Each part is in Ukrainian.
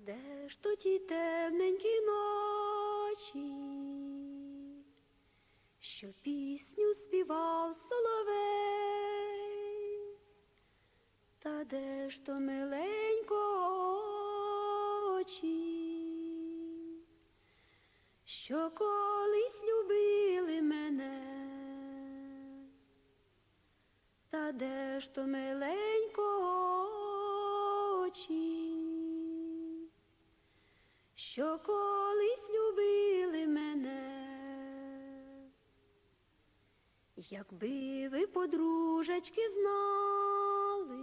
де ж то ті темненькі ночі, що пісню співав соловей, та де ж то миленько очі, що колись любили мене, та де ж то миленько очі, що колись любили мене, якби ви, подружечки, знали,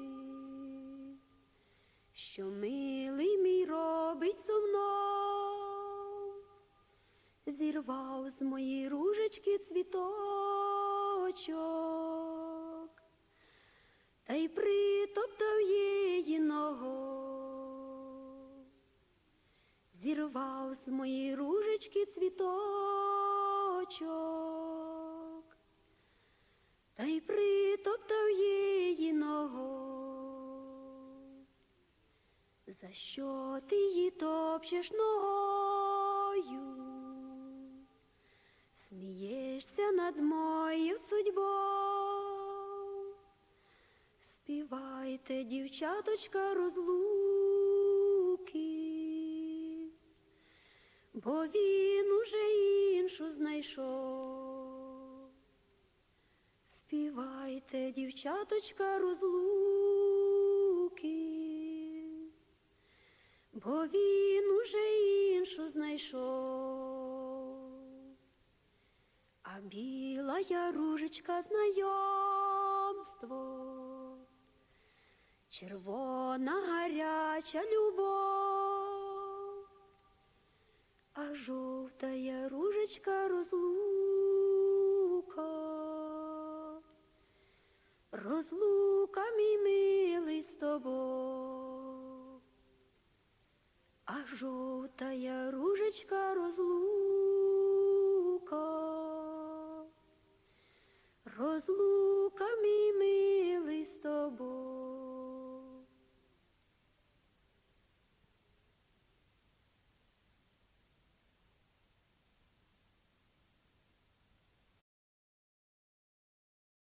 що милий мій робить зо мною, зірвав з моєї ружечки цвіточок, зірвав з моєї ружечки цвіточок, та й притоптав її ногою. За що ти її топчеш ногою? Смієшся над моїм судьбою. Співайте, дівчаточка, розлуки, бо він уже іншу знайшов. Співайте, дівчаточка, розлуки, бо він уже іншу знайшов. А біла я ружечка знайомство, червона гаряча любов, а желтая ружечка розлука, Разлуками милый з тобой, а желтая ружечка розлука. Разлука